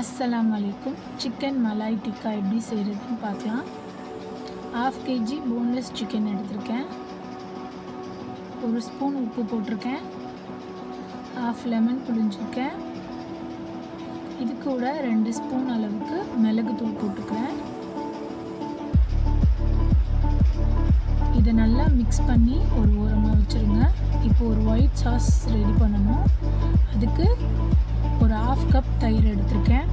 அஸ்ஸலாம் வலைக்கும் chicken Malay tikka எப்படி செய்கிறதுன்னு பார்க்கலாம். ஹாஃப் கேஜி போன்லெஸ் சிக்கன் எடுத்திருக்கேன். ஒரு ஸ்பூன் உப்பு போட்டிருக்கேன். ஹாஃப் லெமன் புழிஞ்சிருக்கேன். இது கூட ரெண்டு ஸ்பூன் அளவுக்கு மிளகுத்தூள் போட்டுக்கிறேன். இதை நல்லா மிக்ஸ் பண்ணி ஒரு ஓரமாக வச்சுருங்க. இப்போ ஒரு ஒயிட் சாஸ் ரெடி பண்ணணும். அதுக்கு ஒரு ஆஃப் கப் தயிர் எடுத்திருக்கேன்.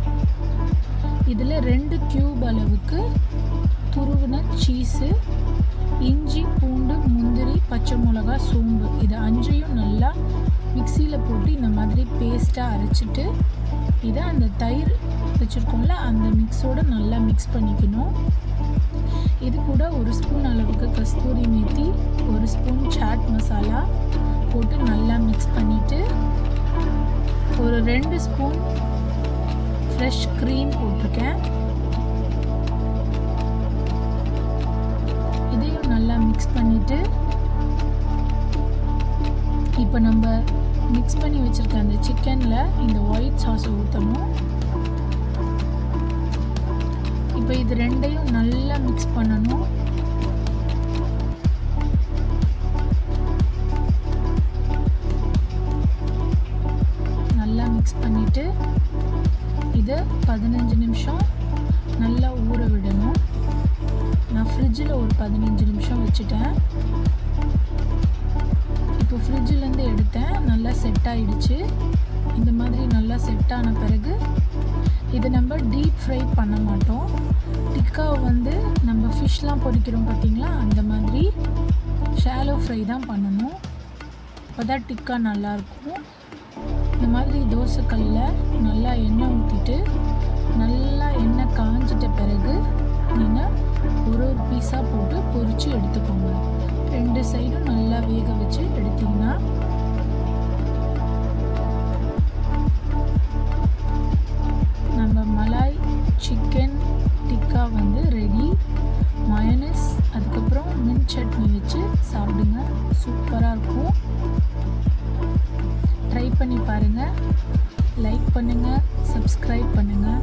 இதில் ரெண்டு க்யூப் அளவுக்கு துருவின சீஸு இஞ்சி பூண்டு முந்திரி பச்சை மிளகா சோம்பு இது அஞ்சையும் நல்லா மிக்சியில் போட்டு இந்த மாதிரி பேஸ்ட்டாக அரைச்சிட்டு இதை அந்த தயிர் வச்சுருக்கோம்ல அந்த மிக்ஸோடு நல்லா மிக்ஸ் பண்ணிக்கணும். இது கூட ஒரு ஸ்பூன் அளவுக்கு கஸ்தூரி மேத்தி ஒரு ஸ்பூன் சாட் மசாலா போட்டு நல்லா மிக்ஸ் பண்ணிவிட்டு ஒரு ரெண்டு ஸ்பூன் ஃப்ரெஷ் க்ரீம் போட்டிருக்கேன். இதையும் நல்லா மிக்ஸ் பண்ணிவிட்டு இப்போ நம்ம மிக்ஸ் பண்ணி வச்சுருக்க அந்த சிக்கனில் இந்த ஒயிட் சாஸை ஊற்றணும் இப்போ இது ரெண்டையும் நல்லா மிக்ஸ் பண்ணணும். மிக்ஸ் பண்ணிவிட்டு இதை பதினஞ்சு நிமிஷம் நல்லா ஊற விடணும். நான் ஃப்ரிட்ஜில் ஒரு பதினஞ்சு நிமிஷம் வச்சுட்டேன். இப்போ ஃப்ரிட்ஜிலேருந்து எடுத்தேன். நல்லா செட் ஆகிடுச்சு இந்த மாதிரி நல்லா செட் ஆன பிறகு இதை நம்ம டீப் ஃப்ரை பண்ண மாட்டோம். டிக்காவை வந்து நம்ம ஃபிஷ்லாம் பொரிக்கிறோம் பார்த்திங்களா? அந்த மாதிரி ஷாலோ ஃப்ரை தான் பண்ணணும். அப்போ தான் டிக்கா நல்லாயிருக்கும். இந்த மாதிரி தோசைக்கல்லில் நல்லா எண்ணெய் ஊற்றிட்டு நல்லா எண்ணெய் காஞ்சிட்ட பிறகு நீங்கள் ஒரு ஒரு பீஸாக போட்டு பொரித்து எடுத்துக்கோங்க. ரெண்டு சைடும் நல்லா வேக வச்சு எடுத்திங்கன்னா நம்ம மலாய் சிக்கன் டிக்கா வந்து ரெடி மயனஸ் அதுக்கப்புறம் மின் சட்னி வச்சு சாப்பிடுங்க. சூப்பராக இருக்கும். பண்ணி பாருங்கள் லைக் பண்ணுங்கள் சப்ஸ்கிரைப் பண்ணுங்கள்